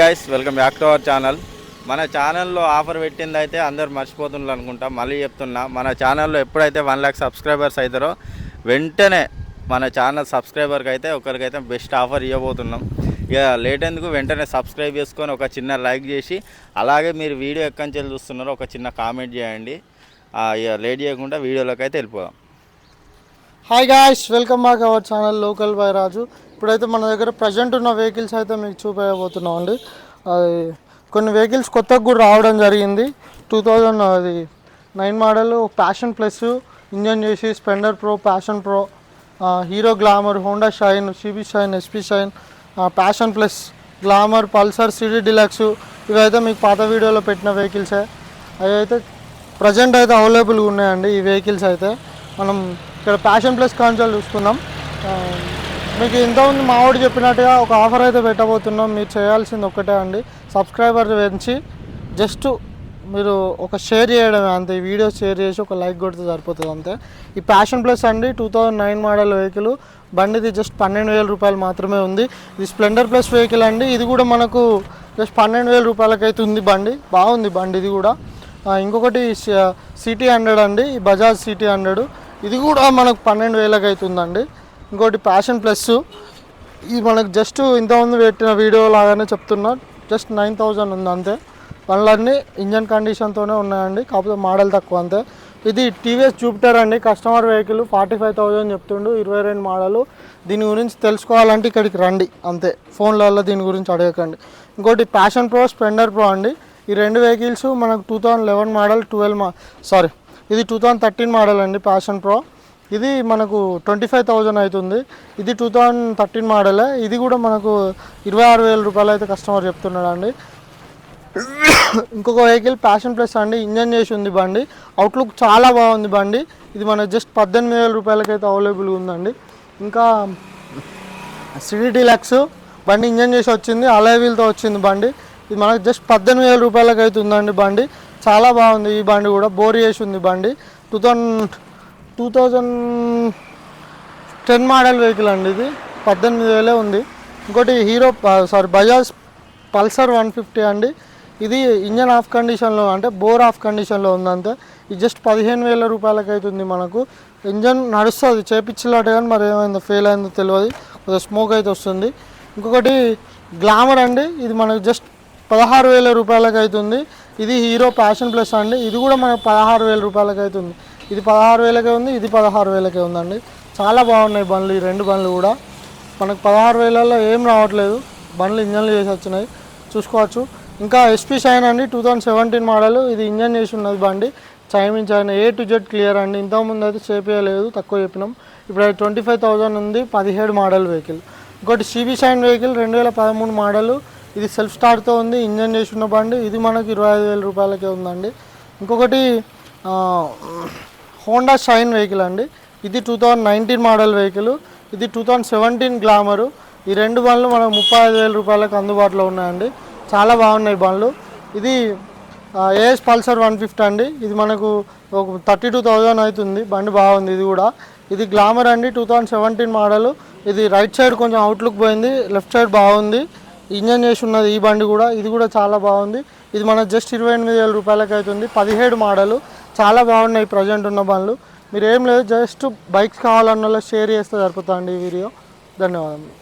Guys welcome back to our channel మన ఛానల్లో offer పెట్టింది అయితే అందరు మర్చిపోతున్నారు అనుకుంటా. మళ్ళీ చెప్తున్నా మన ఛానల్లో ఎప్పుడైతే వన్ ల్యాక్ సబ్స్క్రైబర్స్ అవుతారో వెంటనే మన ఛానల్ సబ్స్క్రైబర్కి అయితే ఒకరికైతే బెస్ట్ ఆఫర్ ఇవ్వబోతున్నాం. ఇక లేట్ ఎందుకు? వెంటనే సబ్స్క్రైబ్ చేసుకొని ఒక చిన్న లైక్ చేసి అలాగే మీరు వీడియో ఎక్కడి నుంచి చూస్తున్నారో ఒక చిన్న కామెంట్ చేయండి. ఇక లేట్ చేయకుండా వీడియోలోకి అయితే వెళ్ళిపోదాం. Hi guys welcome back our channel local by Raju ఇప్పుడైతే మన దగ్గర ప్రజెంట్ ఉన్న వెహికల్స్ అయితే మీకు చూపించబోతున్నాం అండి అది కొన్ని వెహికల్స్ కొత్తగా కూడా రావడం జరిగింది. టూ థౌజండ్ అది nine model Passion Plus engine చేసి Splendor Pro Passion Pro Hero Glamour Honda Shine CB Shine SP Shine Passion Plus Glamour Pulsar CT Deluxe ఇవైతే మీకు పాత వీడియోలో పెట్టిన వెహికల్సే అవి అయితే ప్రజెంట్ అయితే అవైలబుల్గా ఉన్నాయండి ఈ వెహికల్స్ అయితే. మనం ఇక్కడ ప్యాషన్ ప్లస్ కాన్సల్ చూసుకుందాం. మీకు ఇంతకుముందు మావాడు చెప్పినట్టుగా ఒక ఆఫర్ అయితే పెట్టబోతున్నాం. మీరు చేయాల్సింది ఒక్కటే అండి. సబ్స్క్రైబర్ పెంచి జస్ట్ మీరు ఒక షేర్ చేయడమే అంతే. ఈ వీడియో షేర్ చేసి ఒక లైక్ కొడితే సరిపోతుంది అంతే. ఈ ప్యాషన్ ప్లస్ అండి. Two thousand nine model vehicle. బండిది జస్ట్ పన్నెండు వేల రూపాయలు మాత్రమే ఉంది. ఇది స్ప్లెండర్ ప్లస్ వెహికల్ అండి. ఇది కూడా మనకు జస్ట్ పన్నెండు వేల రూపాయలకైతే ఉంది బండి. బాగుంది బండి ఇది కూడా. ఇంకొకటి సిటీ హండ్రెడ్ అండి. బజాజ్ సిటీ హండ్రెడ్ ఇది కూడా మనకు పన్నెండు వేలకు అవుతుందండి ఇంకోటి ప్యాషన్ ప్లస్ ఇది మనకు జస్ట్ ఇంతకుముందు పెట్టిన వీడియో లాగానే చెప్తున్నా. జస్ట్ నైన్ థౌజండ్ ఉంది అంతే. పనులన్నీ ఇంజన్ కండిషన్తోనే ఉన్నాయండి. కాకపోతే మోడల్ తక్కువ అంతే. ఇది టీవీఎస్ జూపిటర్ అండి. Customer vehicle forty five thousand చెప్తుండు. ఇరవై రెండు మోడలు దీని గురించి తెలుసుకోవాలంటే ఇక్కడికి రండి. అంతే. ఫోన్లలో దీని గురించి అడగకండి. ఇంకోటి ప్యాషన్ ప్రో స్పెండర్ ప్రో అండి. ఈ రెండు వెహికల్స్ మనకు two thousand eleven model twelve మా సారీ ఇది టూ థౌజండ్ థర్టీన్ మోడల్ అండి ప్యాషన్ ప్రో ఇది మనకు ట్వంటీ ఫైవ్ థౌజండ్ అవుతుంది ఇది టూ థౌజండ్ థర్టీన్ మోడలే. ఇది కూడా మనకు ఇరవై ఆరు వేల రూపాయలు అయితే కస్టమర్ చెప్తున్నాడు అండి ఇంకొక వెహికల్ ప్యాషన్ ప్లస్ అండి ఇంజన్ చేసి ఉంది బండి. అవుట్లుక్ చాలా బాగుంది బండి. ఇది మనకు జస్ట్ పద్దెనిమిది వేల రూపాయలకైతే అవైలబుల్గా ఉందండి. ఇంకా సిటీ డీలక్స్ బండి ఇంజన్ చేసి వచ్చింది అలై వీల్తో వచ్చింది బండి. ఇది మనకు జస్ట్ పద్దెనిమిది వేల రూపాయలకి అయితే ఉందండి బండి. చాలా బాగుంది ఈ బండి కూడా. బోర్ చేసి ఉంది బండి. Two thousand two thousand ten model vehicle అండి ఇది. పద్దెనిమిది వేలే ఉంది. ఇంకోటి Hero sorry Bajaj Pulsar one fifty అండి. ఇది ఇంజన్ ఆఫ్ కండిషన్లో అంటే బోర్ ఆఫ్ కండిషన్లో ఉందంతే. ఇది జస్ట్ పదిహేను వేల రూపాయలకి అవుతుంది మనకు. ఇంజన్ నడుస్తుంది చేపించలాట కానీ మరి ఏమైందో ఫెయిల్ అయిందో తెలియదు కొద్దిగా స్మోక్ అయితే వస్తుంది. ఇంకొకటి గ్లామర్ అండి. ఇది మనకు జస్ట్ పదహారు వేల రూపాయలకి అవుతుంది ఇది హీరో ప్యాషన్ ప్లస్ అండి. ఇది కూడా మనకు పదహారు వేల రూపాయలకి అవుతుంది ఇది పదహారు వేలకే ఉంది ఇది పదహారు వేలకే ఉందండి. చాలా బాగున్నాయి బండ్లు ఈ రెండు బండ్లు కూడా. మనకు పదహారు వేలలో ఏం రావట్లేదు. బండ్లు ఇంజన్లు చేసి వచ్చినాయి. చూసుకోవచ్చు. ఇంకా ఎస్పీ షైన్ అండి టూ థౌజండ్ సెవెంటీన్ మోడల్. ఇది ఇంజన్ చేసి ఉన్నది బండి. Timing chain A to Z clear అండి. ఇంతకుముందు అయితే చేపించలేదు తక్కువ చెప్పినాం. ఇప్పుడు ట్వంటీ ఫైవ్ థౌజండ్ ఉంది పదిహేడు మోడల్ వెహికల్. ఇంకోటి సిబి షైన్ వెహికల్ రెండు వేల పదమూడు మోడల్. ఇది సెల్ఫ్ స్టార్ట్తో ఉంది ఇంజన్ చేసి ఉన్న బండి. ఇది మనకి ఇరవై ఐదు వేల రూపాయలకే ఉందండి. ఇంకొకటి హోండా షైన్ వెహికల్ అండి. ఇది two thousand nineteen model vehicle. ఇది టూ థౌజండ్ సెవెంటీన్ గ్లామరు. ఈ రెండు బండ్లు మనకు ముప్పై ఐదు వేల రూపాయలకు అందుబాటులో ఉన్నాయండి. చాలా బాగున్నాయి బండ్లు. ఇది ఏఎస్ పల్సర్ వన్ ఫిఫ్టీ అండి. ఇది మనకు ఒక థర్టీ టూ థౌజండ్ అవుతుంది. బండి బాగుంది ఇది కూడా. ఇది గ్లామర్ అండి టూ థౌజండ్ సెవెంటీన్ మోడల్. ఇది రైట్ సైడ్ కొంచెం అవుట్లుక్ పోయింది. లెఫ్ట్ సైడ్ బాగుంది. ఇంజన్ చేసి ఉన్నది ఈ బండి కూడా. ఇది కూడా చాలా బాగుంది. ఇది మనకు జస్ట్ ఇరవై ఎనిమిది వేల రూపాయలకి అవుతుంది. పదిహేడు మోడల్. చాలా బాగున్నాయి ప్రజెంట్ ఉన్న బండ్లు. మీరు ఏం లేదు జస్ట్ బైక్స్ కావాలన్న షేర్ చేస్తే సరిపోతుంది ఈ వీడియో. ధన్యవాదములు.